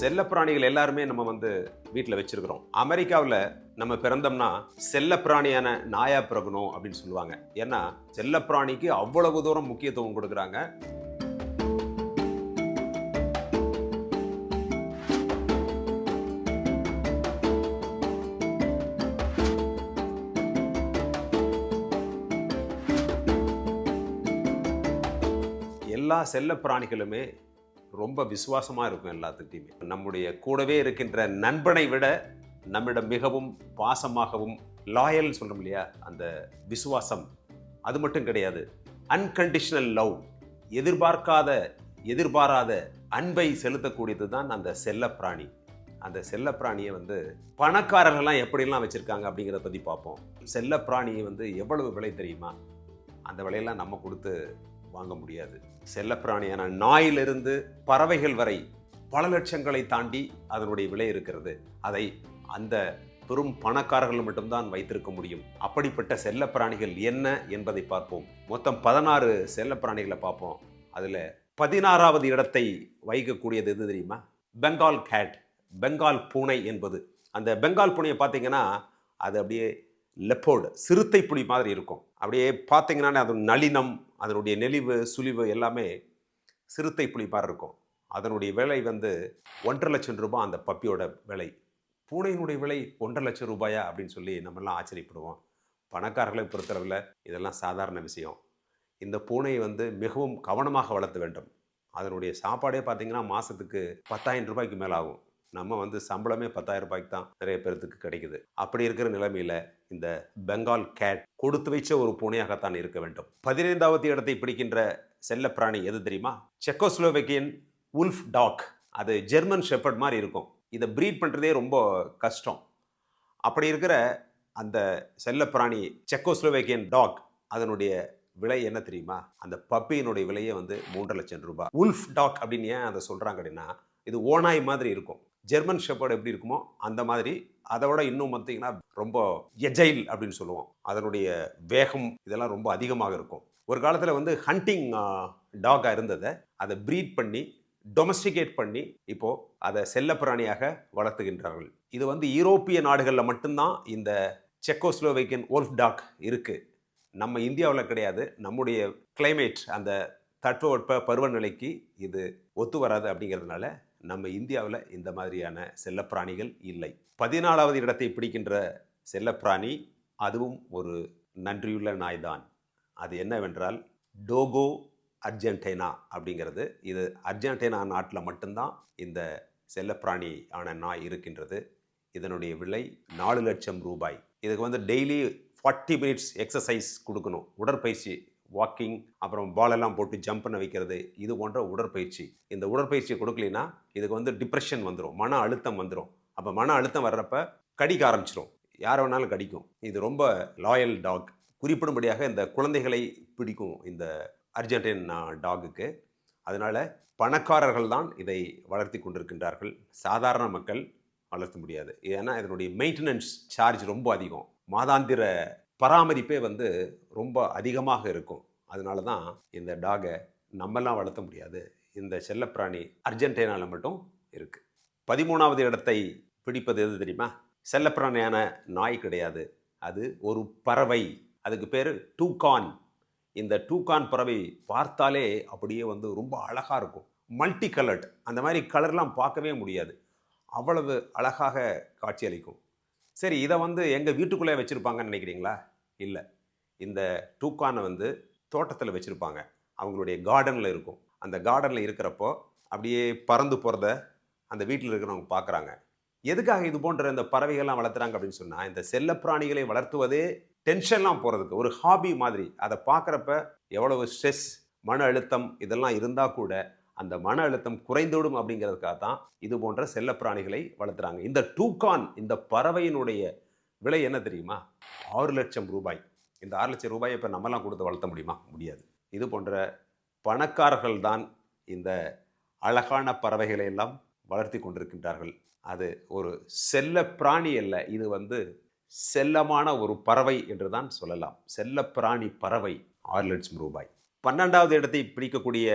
செல்லப்பிராணிகள் எல்லாருமே நம்ம வந்து வீட்டில் வச்சிருக்கிறோம். அமெரிக்காவில் நம்ம பிறந்தோம்னா செல்லப்பிராணியான நாயா பிறகணும் அப்படின்னு சொல்லுவாங்க. ஏன்னா செல்லப்பிராணிக்கு அவ்வளவு தூரம் முக்கியத்துவம் கொடுக்குறாங்க. எல்லா செல்ல பிராணிகளுமே ரொம்ப விசுவாசமாக இருக்கும் எல்லாத்துக்கிட்டையுமே. நம்முடைய கூடவே இருக்கின்ற நண்பனை விட நம்மிடம் மிகவும் பாசமாகவும் லாயல் சொல்கிறோம் இல்லையா அந்த விசுவாசம் அது மட்டும் கிடையாது. அன்கண்டிஷனல் லவ் எதிர்பார்க்காத எதிர்பாராத அன்பை செலுத்தக்கூடியது தான் அந்த செல்லப்பிராணி. அந்த செல்லப்பிராணியை வந்து பணக்காரர்கள்லாம் எப்படிலாம் வச்சுருக்காங்க அப்படிங்கிறத பற்றி பார்ப்போம். செல்லப்பிராணியை வந்து எவ்வளவு விலை தெரியுமா? அந்த விலையெல்லாம் நம்ம கொடுத்து வாங்க முடியாது. செல்லப்பிராணியான நாயிலிருந்து பறவைகள் வரை பல லட்சங்களை தாண்டி அதனுடைய விலை இருக்கிறது. அதை அந்த பெரும் பணக்காரர்கள் மட்டும்தான் வைத்திருக்க முடியும். அப்படிப்பட்ட செல்லப்பிராணிகள் என்ன என்பதை பார்ப்போம். மொத்தம் பதினாறு செல்லப்பிராணிகளை பார்ப்போம். அதில் பதினாறாவது இடத்தை வகிக்கக்கூடியது எது தெரியுமா? பெங்கால் கேட் பெங்கால் பூனை என்பது. அந்த பெங்கால் பூனையை பார்த்தீங்கன்னா அது அப்படியே லெப்போர்டு சிறுத்தை புலி மாதிரி இருக்கும். அப்படியே பார்த்தீங்கன்னா அது நளினம் அதனுடைய நெளிவு சுழிவு எல்லாமே சிறுத்தை புலி மாதிரி இருக்கும். அதனுடைய விலை வந்து ஒன்றரை லட்சம் ரூபாய் அந்த பப்பியோட விலை. பூனையினுடைய விலை ஒன்றரை லட்சம் ரூபாயா அப்படின்னு சொல்லி நம்மெல்லாம் ஆச்சரியப்படுவோம். பணக்காரர்களை பொறுத்தளவில் இதெல்லாம் சாதாரண விஷயம். இந்த பூனையை வந்து மிகவும் கவனமாக வளர்த்த வேண்டும். அதனுடைய சாப்பாடே பார்த்திங்கன்னா மாதத்துக்கு பத்தாயிரம் ரூபாய்க்கு மேலே ஆகும் நம்ம வந்து சம்பளமே பத்தாயிரம் ரூபாய்க்கு தான் நிறைய பேர்த்துக்கு கிடைக்குது. அப்படி இருக்கிற நிலைமையில் இந்த பெங்கால் கேட் கொடுத்து வைச்ச ஒரு பூனையாகத்தான் இருக்க வேண்டும். பதினைந்தாவது இடத்தை பிடிக்கின்ற செல்ல பிராணி எது தெரியுமா? Czechoslovakian wolf dog. அது ஜெர்மன் ஷெப்பர்ட் மாதிரி இருக்கும். இதை ப்ரீட் பண்ணுறதே ரொம்ப கஷ்டம். அப்படி இருக்கிற அந்த செல்ல பிராணி செக்கோஸ்லோவேக்கியன் டாக் அதனுடைய விலை என்ன தெரியுமா? அந்த பப்பியினுடைய விலையே வந்து மூன்று லட்சம் ரூபாய். உல்ஃப் டாக் அப்படின்னு ஏன் அதை சொல்கிறாங்க அப்படின்னா இது ஓனாய் மாதிரி இருக்கும். ஜெர்மன் ஷெப்பர்டு எப்படி இருக்குமோ அந்த மாதிரி அதை விட இன்னும் பார்த்தீங்கன்னா ரொம்ப எஜைல் அப்படின்னு சொல்லுவோம். அதனுடைய வேகம் இதெல்லாம் ரொம்ப அதிகமாக இருக்கும். ஒரு காலத்தில் வந்து ஹண்டிங் டாகாக இருந்ததை அதை ப்ரீட் பண்ணி டொமஸ்டிகேட் பண்ணி இப்போது அதை செல்லப்பிராணியாக வளர்த்துகின்றார்கள். இது வந்து யூரோப்பிய நாடுகளில் மட்டும்தான் இந்த செக்கோஸ்லோவேக்கியன் ஓல்ஃப் டாக் இருக்குது நம்ம இந்தியாவில் கிடையாது. நம்முடைய கிளைமேட் அந்த தட்பவெட்ப பருவநிலைக்கு இது ஒத்து வராது அப்படிங்கிறதுனால நம்ம இந்தியாவில் இந்த மாதிரியான செல்லப்பிராணிகள் இல்லை. பதினாலாவது இடத்தை பிடிக்கின்ற செல்லப்பிராணி அதுவும் ஒரு நன்றியுள்ள நாய்தான். அது என்னவென்றால் டோகோ அர்ஜென்டினா அப்படிங்கிறது. இது அர்ஜென்டினா நாட்டில் மட்டும்தான் இந்த செல்லப்பிராணி ஆன நாய் இருக்கின்றது. இதனுடைய விலை நாலு லட்சம் ரூபாய். இதுக்கு வந்து டெய்லி ஃபார்ட்டி மினிட்ஸ் எக்ஸசைஸ் கொடுக்கணும். உடற்பயிற்சி வாக்கிங் அப்புறம் பாலெல்லாம் போட்டு ஜம்ப் பண்ண வைக்கிறது இது போன்ற உடற்பயிற்சி. இந்த உடற்பயிற்சி கொடுக்கலைன்னா இதுக்கு வந்து டிப்ரெஷன் வந்துடும் மன அழுத்தம் வந்துடும் அப்போ மன அழுத்தம் வர்றப்ப கடிக்க ஆரம்பிச்சிடும் யார் வேணாலும் கடிக்கும். இது ரொம்ப லாயல் டாக் குறிப்பிடும்படியாக இந்த குழந்தைகளை பிடிக்கும் இந்த அர்ஜென்டின் டாகுக்கு அதனால் பணக்காரர்கள் தான் இதை வளர்த்தி கொண்டிருக்கின்றார்கள். சாதாரண மக்கள் வளர்த்த முடியாது. ஏன்னா இதனுடைய மெயின்டெனன்ஸ் சார்ஜ் ரொம்ப அதிகம். மாதாந்திர பராமரிப்பே வந்து ரொம்ப அதிகமாக இருக்கும். அதனால தான் இந்த டாகை நம்மெல்லாம் வளர்த்த முடியாது. இந்த செல்லப்பிராணி அர்ஜென்டினாவில் மட்டும் இருக்குது பதிமூணாவது இடத்தை பிடிப்பது எது தெரியுமா? செல்லப்பிராணியான நாய் கிடையாது. அது ஒரு பறவை. அதுக்கு பேர் டூகான். இந்த டூகான் பறவை பார்த்தாலே அப்படியே வந்து ரொம்ப அழகாக இருக்கும். மல்டி கலர்ட் அந்த மாதிரி கலர்லாம் பார்க்கவே முடியாது. அவ்வளவு அழகாக காட்சியளிக்கும். சரி இதை வந்து எங்கள் வீட்டுக்குள்ளே வச்சுருப்பாங்கன்னு நினைக்கிறீங்களா? இல்லை. இந்த டூக்கானை வந்து தோட்டத்தில் வச்சுருப்பாங்க. அவங்களுடைய கார்டனில் இருக்கும். அந்த கார்டனில் இருக்கிறப்போ அப்படியே பறந்து போகிறத அந்த வீட்டில் இருக்கிறவங்க பார்க்குறாங்க. எதுக்காக இது போன்ற இந்த பறவைகள்லாம் வளர்த்துறாங்க அப்படின்னு சொன்னால் இந்த செல்லப்பிராணிகளை வளர்த்துவதே டென்ஷன்லாம் போகிறதுக்கு ஒரு ஹாபி மாதிரி. அதை பார்க்குறப்ப எவ்வளவு ஸ்ட்ரெஸ் மன அழுத்தம் இதெல்லாம் இருந்தால் கூட அந்த மன அழுத்தம் குறைந்துவிடும் அப்படிங்கிறதுக்காக தான் இது போன்ற செல்லப்பிராணிகளை வளர்த்துறாங்க. இந்த டூகான் இந்த பறவையினுடைய விலை என்ன தெரியுமா? ஆறு லட்சம் ரூபாய். இந்த ஆறு லட்சம் ரூபாயை இப்போ நம்மலாம் கொடுத்து வளர்த்த முடியுமா? முடியாது. இது போன்ற பணக்காரர்கள் தான் இந்த அழகான பறவைகளை எல்லாம் வளர்த்தி கொண்டிருக்கின்றார்கள். அது ஒரு செல்ல பிராணி அல்ல. இது வந்து செல்லமான ஒரு பறவை என்று தான் சொல்லலாம். செல்ல பிராணி பறவை ஆறு லட்சம் ரூபாய். பன்னெண்டாவது இடத்தை பிடிக்கக்கூடிய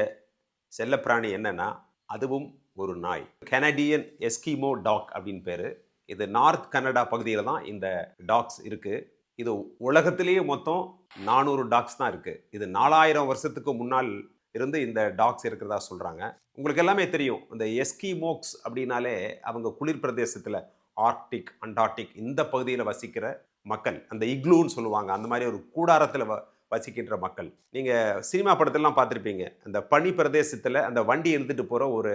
செல்லப்பிராணி என்னென்னா அதுவும் ஒரு நாய். கனடியன் எஸ்கிமோ டாக் அப்படின்னு பேர். இது நார்த் கனடா பகுதியில் தான் இந்த டாக்ஸ் இருக்குது இது உலகத்திலேயே மொத்தம் நானூறு டாக்ஸ் தான் இருக்குது இது நாலாயிரம் வருஷத்துக்கு முன்னால் இருந்து இந்த டாக்ஸ் இருக்கிறதா சொல்கிறாங்க உங்களுக்கு எல்லாமே தெரியும். இந்த எஸ்கிமோக்ஸ் அப்படின்னாலே அவங்க குளிர் பிரதேசத்தில் ஆர்க்டிக் அண்டார்டிக் இந்த பகுதியில் வசிக்கிற மக்கள். அந்த இக்லூன்னு சொல்லுவாங்க. அந்த மாதிரி ஒரு கூடாரத்தில் வ வசிக்கின்ற மக்கள். நீங்கள் சினிமா படத்திலலாம் பார்த்துருப்பீங்க. அந்த பனி பிரதேசத்தில் அந்த வண்டி எடுத்துகிட்டு போகிற ஒரு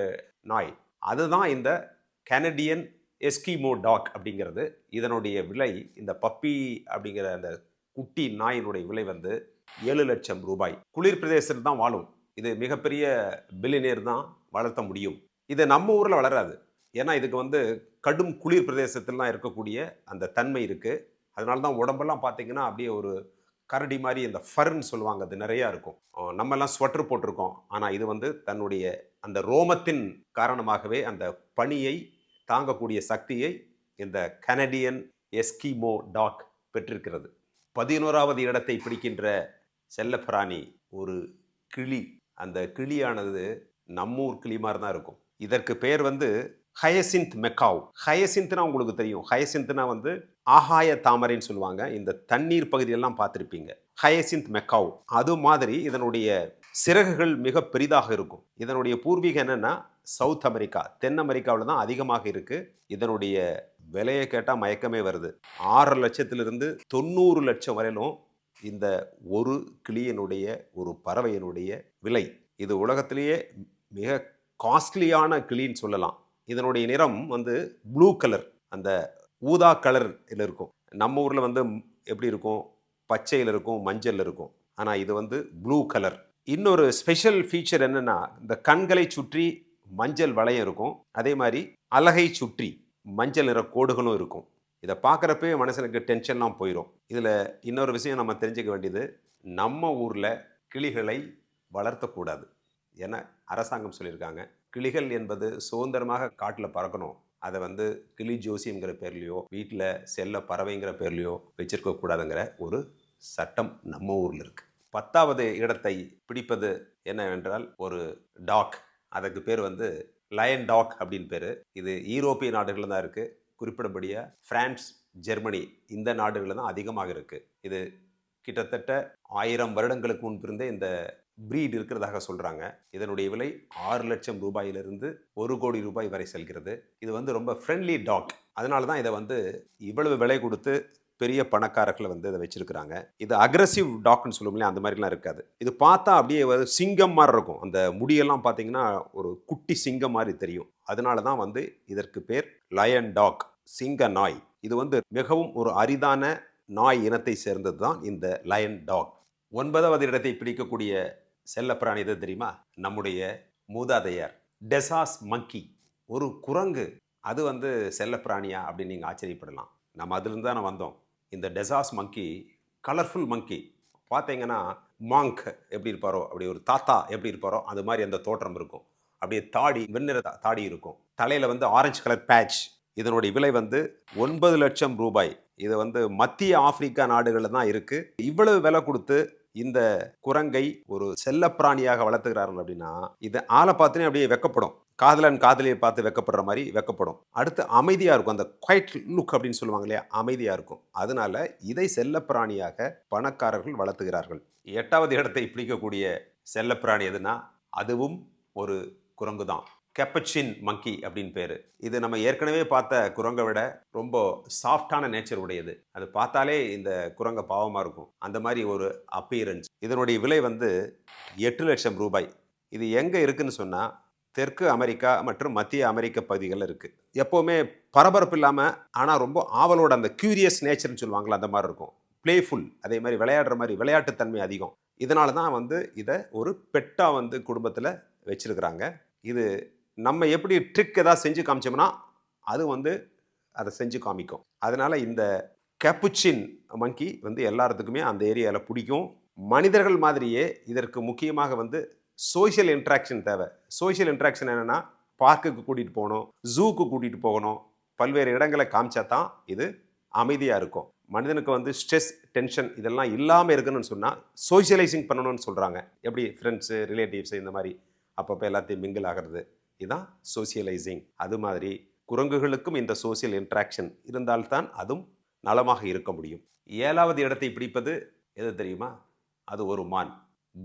நாய். அதுதான் இந்த கனடியன் எஸ்கிமோ டாக் அப்படிங்கிறது. இதனுடைய விலை இந்த பப்பி அப்படிங்கிற அந்த குட்டி நாயினுடைய விலை வந்து ஏழு லட்சம் ரூபாய். குளிர் பிரதேசத்தில் தான் வாழும். இது மிகப்பெரிய பில்லினியர் தான் வளர்த்த முடியும். இது நம்ம ஊரில் வளராது. ஏன்னா இதுக்கு வந்து கடும் குளிர் பிரதேசத்திலாம் இருக்கக்கூடிய அந்த தன்மை இருக்குது அதனால தான் உடம்பெல்லாம் பார்த்திங்கன்னா அப்படியே ஒரு கரடி மாதிரி இந்த ஃபர்ன்னு சொல்லுவாங்க அது நிறையா இருக்கும். நம்மெல்லாம் நம்ம எல்லாம் ஸ்வெட்டர் போட்டிருக்கோம். ஆனால் இது வந்து தன்னுடைய அந்த ரோமத்தின் காரணமாகவே அந்த பனியை தாங்கக்கூடிய சக்தியை இந்த கனடியன் எஸ்கிமோ டாக் பெற்றிருக்கிறது. பதினோராவது இடத்தை பிடிக்கின்ற செல்லப்பிராணி ஒரு கிளி. அந்த கிளியானது நம்மூர் கிளி மாதிரி தான் இருக்கும். இதற்கு பெயர் வந்து ஹயசிந்த் மெக்காவ். ஹயசிந்த்னா உங்களுக்கு தெரியும். ஹயசிந்த்னா வந்து ஆகாய தாமரைன்னு சொல்லுவாங்க. இந்த தண்ணீர் பகுதியெல்லாம் பார்த்துருப்பீங்க. Hyacinth macaw. அது மாதிரி இதனுடைய சிறகுகள் மிக பெரிதாக இருக்கும். இதனுடைய பூர்வீகம் என்னன்னா சவுத் அமெரிக்கா. தென் அமெரிக்காவில் தான் அதிகமாக இருக்குது இதனுடைய விலையை கேட்டால் மயக்கமே வருது. ஆறு லட்சத்திலிருந்து தொண்ணூறு லட்சம் வரையிலும் இந்த ஒரு கிளியினுடைய ஒரு பறவையினுடைய விலை. இது உலகத்திலேயே மிக காஸ்ட்லியான கிளின்னு சொல்லலாம். இதனுடைய நிறம் வந்து ப்ளூ கலர். அந்த ஊதா கலரில் இருக்கும். நம்ம ஊரில் வந்து எப்படி இருக்கும்? பச்சையில் இருக்கும் மஞ்சள் இருக்கும். ஆனால் இது வந்து ப்ளூ கலர். இன்னொரு ஸ்பெஷல் ஃபீச்சர் என்னென்னா இந்த கண்களை சுற்றி மஞ்சள் வளையம் இருக்கும். அதே மாதிரி அலகை சுற்றி மஞ்சள் நிற கோடுகளும் இருக்கும். இதை பார்க்குறப்பே மனசனுக்கு டென்ஷன்லாம் போயிடும் இதில் இன்னொரு விஷயம் நம்ம தெரிஞ்சுக்க வேண்டியது நம்ம ஊரில் கிளிகளை வளர்த்தக்கூடாது. என அரசாங்கம் சொல்லியிருக்காங்க கிளிகள் என்பது சுதந்திரமாக காட்டில் பறக்கணும். அதை வந்து கிளி ஜோசிங்கிற பேர்லையோ வீட்டில் செல்ல பறவைங்கிற பேர்லையோ வச்சிருக்க கூடாதுங்கிற ஒரு சட்டம் நம்ம ஊரில் இருக்குது பத்தாவது இடத்தை பிடிப்பது என்னவென்றால் ஒரு டாக். அதுக்கு பேர் வந்து லயன் டாக் அப்படின்னு பேர். இது ஈரோப்பிய நாடுகளில் தான் இருக்குது குறிப்பிடபடியாக பிரான்ஸ் ஜெர்மனி இந்த நாடுகளில் தான் அதிகமாக இருக்குது இது கிட்டத்தட்ட ஆயிரம் வருடங்களுக்கு முன்பிருந்தே இந்த பிரீட் இருக்கிறதாக சொல்கிறாங்க இதனுடைய விலை ஆறு லட்சம் ரூபாயிலிருந்து ஒரு கோடி ரூபாய் வரை செல்கிறது. இது வந்து ரொம்ப ஃப்ரெண்ட்லி டாக் அதனால தான் இதை வந்து இவ்வளவு விலை கொடுத்து பெரிய பணக்காரர்களை வந்து இதை வச்சிருக்கிறாங்க. இது அக்ரஸிவ் டாக்னு சொல்லுவோம்லையே அந்த மாதிரிலாம் இருக்காது. இது பார்த்தா அப்படியே ஒரு சிங்கம் மாதிரி இருக்கும். அந்த முடியெல்லாம் பார்த்தீங்கன்னா ஒரு குட்டி சிங்கம் மாதிரி தெரியும். அதனால தான் வந்து இதற்கு பேர் லயன் டாக் சிங்க நாய். இது வந்து மிகவும் ஒரு அரிதான நாய் இனத்தை சேர்ந்தது தான் இந்த லயன் டாக் ஒன்பதாவது இடத்தை பிடிக்கக்கூடிய செல்லப்பிராணி எது தெரியுமா? நம்முடைய மூதாதையர். டெசாஸ் மங்கி. ஒரு குரங்கு. அது வந்து செல்லப்பிராணியா அப்படின்னு நீங்கள் ஆச்சரியப்படலாம். நம்ம அதிலிருந்து தானே வந்தோம். இந்த டெசாஸ் மங்கி கலர்ஃபுல் மங்கி பார்த்தீங்கன்னா மாங்க் எப்படி இருப்பாரோ அப்படி ஒரு தாத்தா எப்படி இருப்பாரோ அது மாதிரி அந்த தோற்றம் இருக்கும். அப்படியே தாடி வெண்ணிற தாடி இருக்கும். தலையில் வந்து ஆரஞ்சு கலர் பேட்ச் இதனுடைய விலை வந்து ஒன்பது லட்சம் ரூபாய். இது வந்து மத்திய ஆப்பிரிக்கா நாடுகளில் தான் இருக்குது இவ்வளவு விலை கொடுத்து இந்த குரங்கை ஒரு செல்லப்பிராணியாக வளர்த்துக்கிறார்கள் அப்படின்னா இது ஆளை பார்த்துனே அப்படியே வெக்கப்படும். காதலன் காதலியை பார்த்து வெக்கப்படுற மாதிரி வெக்கப்படும். அடுத்து அமைதியாக இருக்கும். அந்த குவைட் லுக் அப்படின்னு சொல்லுவாங்க இல்லையா? அமைதியாக இருக்கும். அதனால இதை செல்லப்பிராணியாக பணக்காரர்கள் வளர்த்துகிறார்கள். எட்டாவது இடத்தை பிடிக்கக்கூடிய செல்லப்பிராணி எதுனா அதுவும் ஒரு குரங்கு தான் கெப்பச்சின் மங்கி அப்படின்னு பேர். இது நம்ம ஏற்கனவே பார்த்த குரங்கை விட ரொம்ப சாஃப்டான நேச்சர் உடையது. அது பார்த்தாலே இந்த குரங்கை பாவமாக இருக்கும். அந்த மாதிரி ஒரு அப்பியரன்ஸ் இதனுடைய விலை வந்து எட்டு லட்சம் ரூபாய். இது எங்கே இருக்குதுன்னு சொன்னால் தெற்கு அமெரிக்கா மற்றும் மத்திய அமெரிக்க பகுதிகளில் இருக்குது எப்போவுமே பரபரப்பு இல்லாமல் ஆனால் ரொம்ப ஆவலோட அந்த க்யூரியஸ் நேச்சர்னு சொல்லுவாங்களா அந்த மாதிரி இருக்கும். ப்ளேஃபுல் அதே மாதிரி விளையாடுற மாதிரி விளையாட்டுத்தன்மை அதிகம். இதனால தான் வந்து இதை ஒரு பெட்டாக வந்து குடும்பத்தில் வச்சிருக்கிறாங்க. இது நம்ம எப்படி ட்ரிக் ஏதாவது செஞ்சு காமிச்சோம்னா அது வந்து அதை செஞ்சு காமிக்கும். அதனால் இந்த கேப்புச்சின் மங்கி வந்து எல்லாத்துக்குமே அந்த ஏரியாவில் பிடிக்கும். மனிதர்கள் மாதிரியே இதற்கு முக்கியமாக வந்து சோஷியல் இன்ட்ராக்ஷன் தேவை. சோஷியல் இன்ட்ராக்ஷன் என்னென்னா பார்க்குக்கு கூட்டிகிட்டு போகணும் ஜூக்கு கூட்டிகிட்டு போகணும் பல்வேறு இடங்களை காமிச்சா தான் இது அமைதியாக இருக்கும். மனிதனுக்கு வந்து ஸ்ட்ரெஸ் டென்ஷன் இதெல்லாம் இல்லாமல் இருக்கணும்னு சொன்னால் சோஷியலைசிங் பண்ணணும்னு சொல்கிறாங்க எப்படி ஃப்ரெண்ட்ஸு ரிலேட்டிவ்ஸு இந்த மாதிரி அப்பப்போ எல்லாத்தையும் மிங்கிள் ஆகிறது. இதுதான் சோசியலைசிங் அது மாதிரி குரங்குகளுக்கும் இந்த சோசியல் இன்ட்ராக்ஷன் இருந்தால்தான் அதுவும் நலமாக இருக்க முடியும். ஏழாவது இடத்தை பிடிப்பது எது தெரியுமா? அது ஒரு மான்.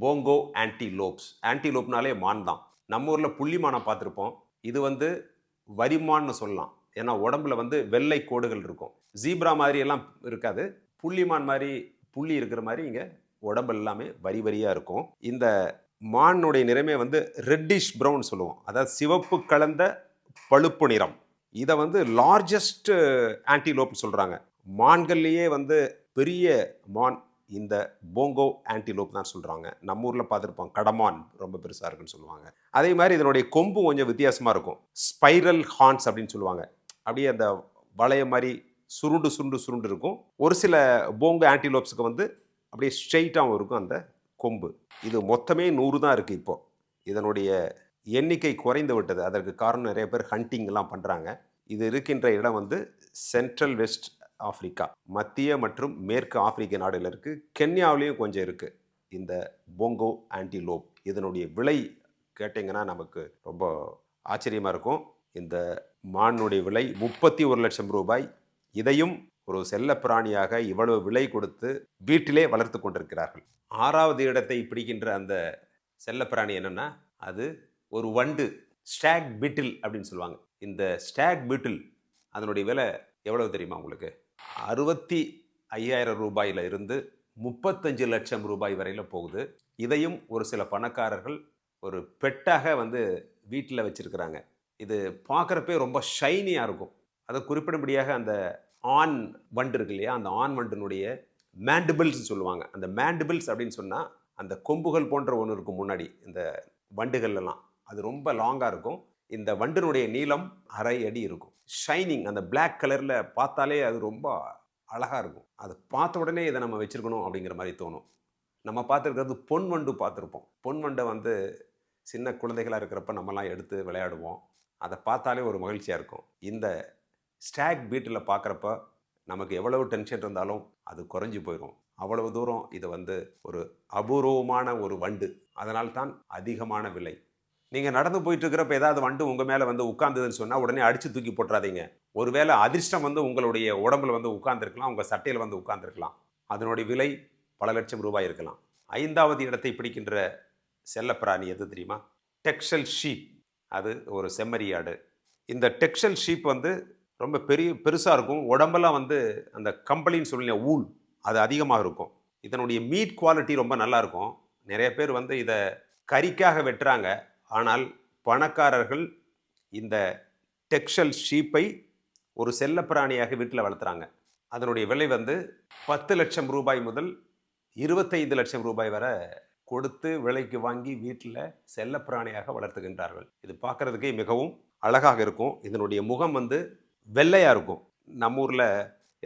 போங்கோ ஆன்டிலோப்ஸ் ஆன்டிலோப்னாலே மான் தான். நம்ம ஊரில் புள்ளிமானை பார்த்துருப்போம். இது வந்து வரிமான்னு சொல்லலாம். ஏன்னா உடம்புல வந்து வெள்ளை கோடுகள் இருக்கும். ஜீப்ரா மாதிரி எல்லாம் இருக்காது. புள்ளிமான் மாதிரி புள்ளி இருக்கிற மாதிரி இங்கே உடம்பு எல்லாமே வரி வரியாக இருக்கும். இந்த மானுடைய நிறமே வந்து ரெட்டிஷ் ப்ரௌன் சொல்லுவோம். அதாவது சிவப்பு கலந்த பழுப்பு நிறம். இதை வந்து லார்ஜஸ்ட் ஆன்டிலோப்னு சொல்கிறாங்க மான்கள்லேயே வந்து பெரிய மான் இந்த போங்கோ ஆன்டிலோப் தான் சொல்கிறாங்க நம்ம ஊரில் பார்த்துருப்போம். கடமான் ரொம்ப பெருசாக இருக்குன்னு சொல்லுவாங்க. அதே மாதிரி இதனுடைய கொம்பு கொஞ்சம் வித்தியாசமாக இருக்கும். ஸ்பைரல் ஹார்ன்ஸ் அப்படின்னு சொல்லுவாங்க. அப்படியே அந்த வளைய மாதிரி சுருண்டு சுருண்டு சுருண்டு இருக்கும். ஒரு சில போங்கோ ஆன்டிலோப்ஸுக்கு வந்து அப்படியே ஸ்ட்ரெயிட்டாகவும் இருக்கும் அந்த கொம்பு. இது மொத்தமே நூறு தான் இருக்குது இப்போ. இதனுடைய எண்ணிக்கை குறைந்து விட்டது. அதற்கு காரணம் நிறைய பேர் ஹண்டிங்லாம் பண்ணுறாங்க இது இருக்கின்ற இடம் வந்து சென்ட்ரல் வெஸ்ட் ஆஃப்ரிக்கா மத்திய மற்றும் மேற்கு ஆப்பிரிக்க நாடுகள் இருக்குது கென்யாவிலையும் கொஞ்சம் இருக்குது இந்த போங்கோ ஆன்டிலோப் இதனுடைய விலை கேட்டிங்கன்னா நமக்கு ரொம்ப ஆச்சரியமாக இருக்கும். இந்த மானுடைய விலை முப்பத்தி ஒரு லட்சம் ரூபாய். இதையும் ஒரு செல்ல பிராணியாக இவ்வளவு விலை கொடுத்து வீட்டிலே வளர்த்து கொண்டிருக்கிறார்கள். ஆறாவது இடத்தை பிடிக்கின்ற அந்த செல்லப்பிராணி என்னென்னா அது ஒரு வண்டு ஸ்டாக் பீட்டில் அப்படின்னு சொல்லுவாங்க. இந்த ஸ்டாக் பீட்டில் அதனுடைய விலை எவ்வளவு தெரியுமா உங்களுக்கு? அறுபத்தி ஐயாயிரம் ரூபாயில் இருந்து முப்பத்தஞ்சு லட்சம் ரூபாய் வரையில் போகுது. இதையும் ஒரு சில பணக்காரர்கள் ஒரு பெட்டாக வந்து வீட்டில் வச்சுருக்கிறாங்க. இது பார்க்குறப்பே ரொம்ப ஷைனியாக இருக்கும். அதை குறிப்பிடும்படியாக அந்த ஆண் வண்டு இருக்கு இல்லையா? அந்த ஆண் வண்டினுடைய மேண்டிபிள்ஸ் சொல்லுவாங்க. அந்த மேண்டிபிள்ஸ் அப்படின்னு சொன்னால் அந்த கொம்புகள் போன்ற ஒன்று இருக்கும் முன்னாடி இந்த வண்டுகள்லாம் அது ரொம்ப லாங்காக இருக்கும். இந்த வண்டினுடைய நீளம் அரை அடி இருக்கும். ஷைனிங் அந்த பிளாக் கலரில் பார்த்தாலே அது ரொம்ப அழகாக இருக்கும். அதை பார்த்த உடனே இதை நம்ம வச்சுருக்கணும் அப்படிங்கிற மாதிரி தோணும். நம்ம பார்த்துருக்கிறது பொன் வண்டு பார்த்துருப்போம். பொன் வண்டை வந்து சின்ன குழந்தைகளாக இருக்கிறப்ப நம்மலாம் எடுத்து விளையாடுவோம். அதை பார்த்தாலே ஒரு மகிழ்ச்சியாக இருக்கும். இந்த ஸ்டாக் பீட்டில் பார்க்குறப்ப நமக்கு எவ்வளவு டென்ஷன் இருந்தாலும் அது குறைஞ்சி போயிடும் அவ்வளவு தூரம் இது வந்து ஒரு அபூர்வமான ஒரு வண்டு. அதனால் தான் அதிகமான விலை. நீங்கள் நடந்து போயிட்டு இருக்கிறப்ப ஏதாவது வண்டு உங்கள் மேலே வந்து உட்கார்ந்ததுன்னு சொன்னால் உடனே அடித்து தூக்கி போட்டுறாதீங்க. ஒருவேளை அதிர்ஷ்டம் வந்து உங்களுடைய உடம்புல வந்து உட்கார்ந்துருக்கலாம் உங்கள் சட்டையில் வந்து உட்கார்ந்துருக்கலாம். அதனுடைய விலை பல லட்சம் ரூபாய் இருக்கலாம். ஐந்தாவது இடத்தை பிடிக்கின்ற செல்லப்பிராணி எது தெரியுமா? டெக்ஸல் ஷீப் அது ஒரு செம்மறியாடு இந்த டெக்ஸல் ஷீப் வந்து ரொம்ப பெரிய பெருசாக இருக்கும். உடம்பெல்லாம் வந்து அந்த கம்பளின்னு சொல்லிய ஊல் அது அதிகமாக இருக்கும். இதனுடைய மீட் குவாலிட்டி ரொம்ப நல்லா இருக்கும். நிறைய பேர் வந்து இதை கறிக்காக வெட்டுறாங்க. ஆனால் பணக்காரர்கள் இந்த டெக்ஷல் ஷீப்பை ஒரு செல்லப்பிராணியாக வீட்டில் வளர்த்துறாங்க. அதனுடைய விலை வந்து பத்து லட்சம் ரூபாய் முதல் இருபத்தைந்து லட்சம் ரூபாய் வரை கொடுத்து விலைக்கு வாங்கி வீட்டில் செல்லப்பிராணியாக வளர்த்துகின்றார்கள். இது பார்க்கறதுக்கே மிகவும் அழகாக இருக்கும். இதனுடைய முகம் வந்து வெள்ளையாக இருக்கும். நம்ம ஊரில்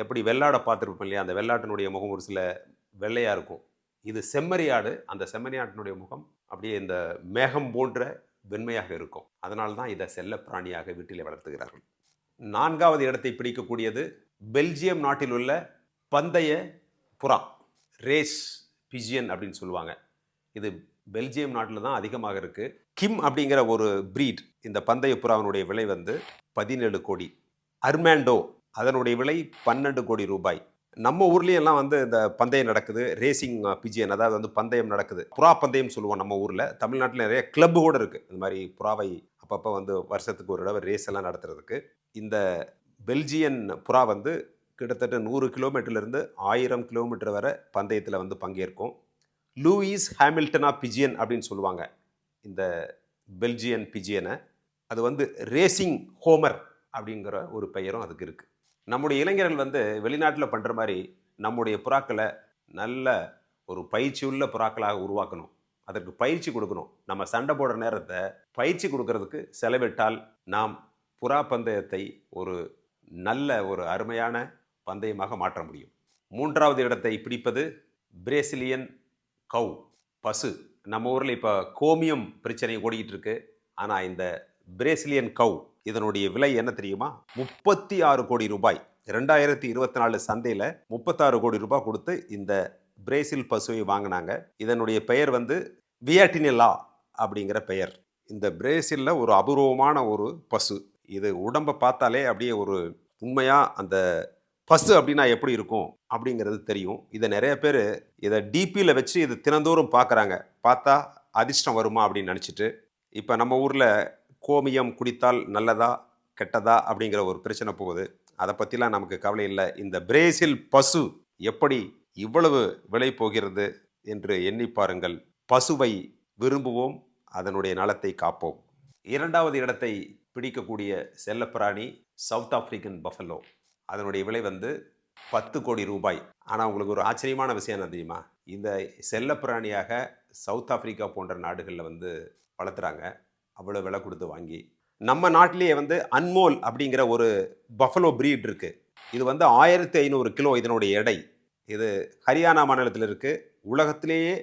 எப்படி வெள்ளாடை பார்த்துருப்போம் இல்லையா? அந்த வெள்ளாட்டினுடைய முகம் ஒரு சில வெள்ளையாக இருக்கும். இது செம்மறியாடு அந்த செம்மறியாட்டினுடைய முகம் அப்படியே இந்த மேகம் போன்ற வெண்மையாக இருக்கும். அதனால தான் இதை செல்ல பிராணியாக வீட்டில் வளர்த்துகிறார்கள். நான்காவது இடத்தை பிடிக்கக்கூடியது பெல்ஜியம் நாட்டில் உள்ள பந்தய புறா ரேஸ் பிஜியன் அப்படின்னு சொல்லுவாங்க. இது பெல்ஜியம் நாட்டில் தான் அதிகமாக இருக்குது கிம் அப்படிங்கிற ஒரு ப்ரீட் இந்த பந்தய புறாவினுடைய விலை வந்து பதினேழு கோடி. அர்மேண்டோ அதனுடைய விலை பன்னெண்டு கோடி ரூபாய். நம்ம ஊர்லேயும் எல்லாம் வந்து இந்த பந்தயம் நடக்குது. ரேசிங் பிஜியன் அதாவது வந்து பந்தயம் நடக்குது. புறா பந்தயம் சொல்லுவோம் நம்ம ஊரில். தமிழ்நாட்டில் நிறைய கிளப்பு கூட இருக்குது இந்த மாதிரி புறாவை அப்பப்போ வந்து வருஷத்துக்கு ஒரு தடவை ரேஸ் எல்லாம் நடத்துறதுக்கு. இந்த பெல்ஜியன் புறா வந்து கிட்டத்தட்ட நூறு கிலோமீட்டர்லேருந்து ஆயிரம் கிலோமீட்டர் வரை பந்தயத்தில் வந்து பங்கேற்கும். லூயிஸ் ஹேமில்டனா பிஜியன் அப்படின்னு சொல்லுவாங்க. இந்த பெல்ஜியன் பிஜியனை அது வந்து ரேசிங் ஹோமர் அப்படிங்கிற ஒரு பெயரும் அதுக்கு இருக்குது நம்முடைய இளைஞர்கள் வந்து வெளிநாட்டில் பண்ணுற மாதிரி நம்முடைய புறாக்களை நல்ல ஒரு பயிற்சி உள்ள புறாக்களாக உருவாக்கணும். அதற்கு பயிற்சி கொடுக்கணும். நம்ம சண்டை போடுற நேரத்தை பயிற்சி கொடுக்கறதுக்கு செலவிட்டால் நாம் புறா பந்தயத்தை ஒரு நல்ல ஒரு அருமையான பந்தயமாக மாற்ற முடியும். மூன்றாவது இடத்தை பிடிப்பது பிரேசிலியன் கவு. பசு. நம்ம ஊரில் இப்போ கோமியம் பிரச்சனை ஓடிக்கிட்டு இருக்கு. ஆனால் இந்த பிரேசிலியன் கவு இதனுடைய விலை என்ன தெரியுமா? முப்பத்தி ஆறு கோடி ரூபாய். ரெண்டாயிரத்தி இருபத்தி நாலு சந்தையில் முப்பத்தாறு கோடி ரூபாய் கொடுத்து இந்த பிரேசில் பசுவை வாங்கினாங்க. இதனுடைய பெயர் வந்து வியாட்டினிலா அப்படிங்கிற பெயர். இந்த பிரேசிலில் ஒரு அபூர்வமான ஒரு பசு. இது உடம்பை பார்த்தாலே அப்படியே ஒரு உண்மையாக அந்த பசு அப்படின்னா எப்படி இருக்கும் அப்படிங்கிறது தெரியும். இதை நிறைய பேர் இதை டிபியில் வச்சு இது தினந்தோறும் பார்க்குறாங்க. பார்த்தா அதிர்ஷ்டம் வருமா அப்படின்னு நினச்சிட்டு. இப்போ நம்ம ஊரில் கோமியம் குடித்தால் நல்லதா கெட்டதா அப்படிங்கிற ஒரு பிரச்சனை போகுது. அதை பற்றிலாம் நமக்கு கவலை இல்லை. இந்த பிரேசில் பசு எப்படி இவ்வளவு விலை போகிறது என்று எண்ணி பாருங்கள். பசுவை விரும்புவோம் அதனுடைய நலத்தை காப்போம். இரண்டாவது இடத்தை பிடிக்கக்கூடிய செல்லப்பிராணி சவுத் ஆப்பிரிக்கன் பஃபலோ. அதனுடைய விலை வந்து பத்து கோடி ரூபாய். ஆனால் உங்களுக்கு ஒரு ஆச்சரியமான விஷயம் என்ன தெரியுமா? இந்த செல்லப்பிராணியாக சவுத் ஆப்பிரிக்கா போன்ற நாடுகளில் வந்து வளர்த்துறாங்க. அவ்வளோ விலை கொடுத்து வாங்கி நம்ம நாட்டிலேயே வந்து அன்மோல் அப்படிங்கிற ஒரு பஃபலோ பிரீட் இருக்குது இது வந்து ஆயிரத்தி ஐநூறு கிலோ இதனுடைய எடை. இது ஹரியானா மாநிலத்தில் இருக்குது உலகத்திலேயே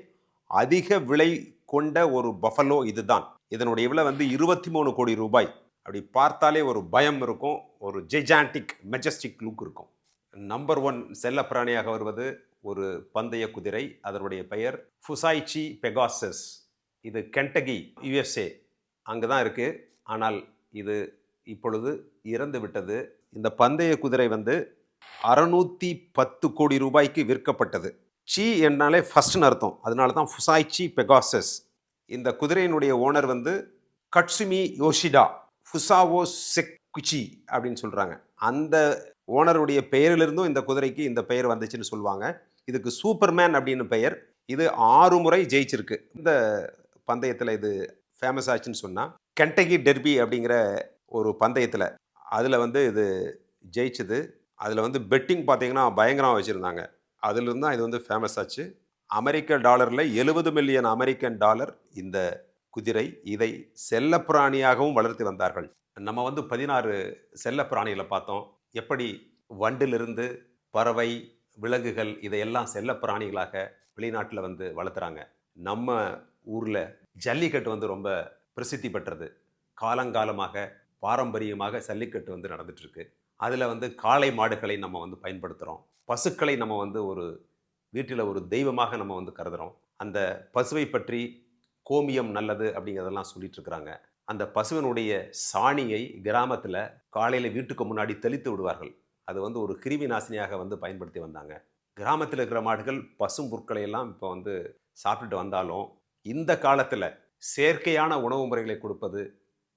அதிக விலை கொண்ட ஒரு பஃபலோ இதுதான். இதனுடைய விலை வந்து இருபத்தி மூணு கோடி ரூபாய். அப்படி பார்த்தாலே ஒரு பயம் இருக்கும். ஒரு ஜெஜாண்டிக் மெஜஸ்டிக் லுக் இருக்கும். நம்பர் ஒன் செல்ல பிராணியாக வருவது ஒரு பந்தய குதிரை. அதனுடைய பெயர் ஃபுசாய்ச்சி பெகாசஸ் இது கென்டகி யுஎஸ்ஏ அங்கே தான் இருக்குது ஆனால் இது இப்பொழுது இறந்து விட்டது. இந்த பந்தய குதிரை வந்து அறநூற்றி பத்து கோடி ரூபாய்க்கு விற்கப்பட்டது. சி என்னாலே ஃபர்ஸ்ட்னு அர்த்தம். அதனால தான் ஃபுசாய்ச்சி பெகாசஸ் இந்த குதிரையினுடைய ஓனர் வந்து கட்சுமி யோஷிடா ஃபுசாவோ செக்குச்சி அப்படின்னு சொல்கிறாங்க அந்த ஓனருடைய பெயரிலிருந்தும் இந்த குதிரைக்கு இந்த பெயர் வந்துச்சுன்னு சொல்லுவாங்க. இதுக்கு சூப்பர்மேன் அப்படின்னு பெயர். இது ஆறு முறை ஜெயிச்சிருக்கு. இந்த பந்தயத்தில் இது ஃபேமஸ் ஆச்சுன்னு சொன்னால் கென்டகி டெர்பி அப்படிங்கிற ஒரு பந்தயத்தில் அதில் வந்து இது ஜெயிச்சது. அதில் வந்து பெட்டிங் பார்த்தீங்கன்னா பயங்கரமாக வச்சுருந்தாங்க. அதிலிருந்து தான் இது வந்து ஃபேமஸ் ஆச்சு. அமெரிக்க டாலரில் எழுபது மில்லியன் அமெரிக்கன் டாலர் இந்த குதிரை இதை செல்லப்பிராணியாகவும் வளர்த்து வந்தார்கள். நம்ம வந்து பதினாறு செல்லப்பிராணிகளை பார்த்தோம். எப்படி வண்டிலிருந்து பறவை விலங்குகள் இதையெல்லாம் செல்லப்பிராணிகளாக வெளிநாட்டில் வந்து வளர்த்துறாங்க. நம்ம ஊரில் ஜல்லிக்கட்டு வந்து ரொம்ப பிரசித்தி பெற்றது. காலங்காலமாக பாரம்பரியமாக ஜல்லிக்கட்டு வந்து நடந்துட்டுருக்கு. அதில் வந்து காளை மாடுகளை நம்ம வந்து பயன்படுத்துகிறோம் பசுக்களை நம்ம வந்து ஒரு வீட்டில் ஒரு தெய்வமாக நம்ம வந்து கருதுகிறோம் அந்த பசுவை பற்றி கோமியம் நல்லது அப்படிங்கிறதெல்லாம் சொல்லிட்டு இருக்கிறாங்க அந்த பசுவினுடைய சாணியை கிராமத்தில் காலையில் வீட்டுக்கு முன்னாடி தெளித்து விடுவார்கள். அது வந்து ஒரு கிருமி நாசினியாக வந்து பயன்படுத்தி வந்தாங்க. கிராமத்தில் இருக்கிற மாடுகள் பசும் புற்களை எல்லாம் இப்போ வந்து சாப்பிட்டுட்டு வந்தாலும் இந்த காலத்தில் செயற்கையான உணவு முறைகளை கொடுப்பது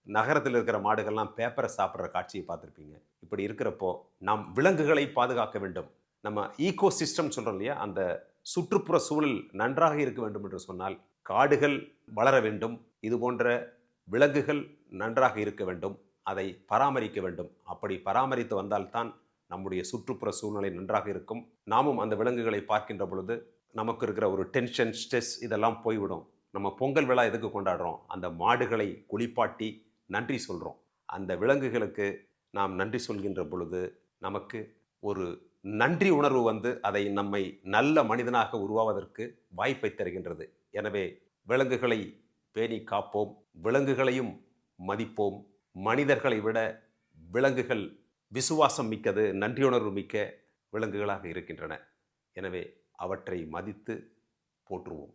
நகரத்தில் இருக்கிற மாடுகள்லாம் பேப்பரை சாப்பிட்ற காட்சியை பார்த்துருப்பீங்க. இப்படி இருக்கிறப்போ நாம் விலங்குகளை பாதுகாக்க வேண்டும். நம்ம ஈகோ சிஸ்டம் சொல்கிறோம் இல்லையா? அந்த சுற்றுப்புற சூழல் நன்றாக இருக்க வேண்டும் என்று சொன்னால் காடுகள் வளர வேண்டும். இது போன்ற விலங்குகள் நன்றாக இருக்க வேண்டும். அதை பராமரிக்க வேண்டும். அப்படி பராமரித்து வந்தால்தான் நம்முடைய சுற்றுப்புற சூழ்நிலை நன்றாக இருக்கும். நாமும் அந்த விலங்குகளை பார்க்கின்ற பொழுது நமக்கு இருக்கிற ஒரு டென்ஷன் ஸ்ட்ரெஸ் இதெல்லாம் போய்விடும். நம்ம பொங்கல் விழா எதுக்கு கொண்டாடுறோம்? அந்த மாடுகளை குளிப்பாட்டி நன்றி சொல்கிறோம் அந்த விலங்குகளுக்கு நாம் நன்றி சொல்கின்ற பொழுது நமக்கு ஒரு நன்றி உணர்வு வந்து அதை நம்மை நல்ல மனிதனாக உருவாவதற்கு வாய்ப்பை தருகின்றது. எனவே விலங்குகளை பேணி காப்போம் விலங்குகளையும் மதிப்போம். மனிதர்களை விட விலங்குகள் விசுவாசம் மிக்கது நன்றியுணர்வு மிக்க விலங்குகளாக இருக்கின்றன. எனவே அவற்றை மதித்து போற்றுவோம்.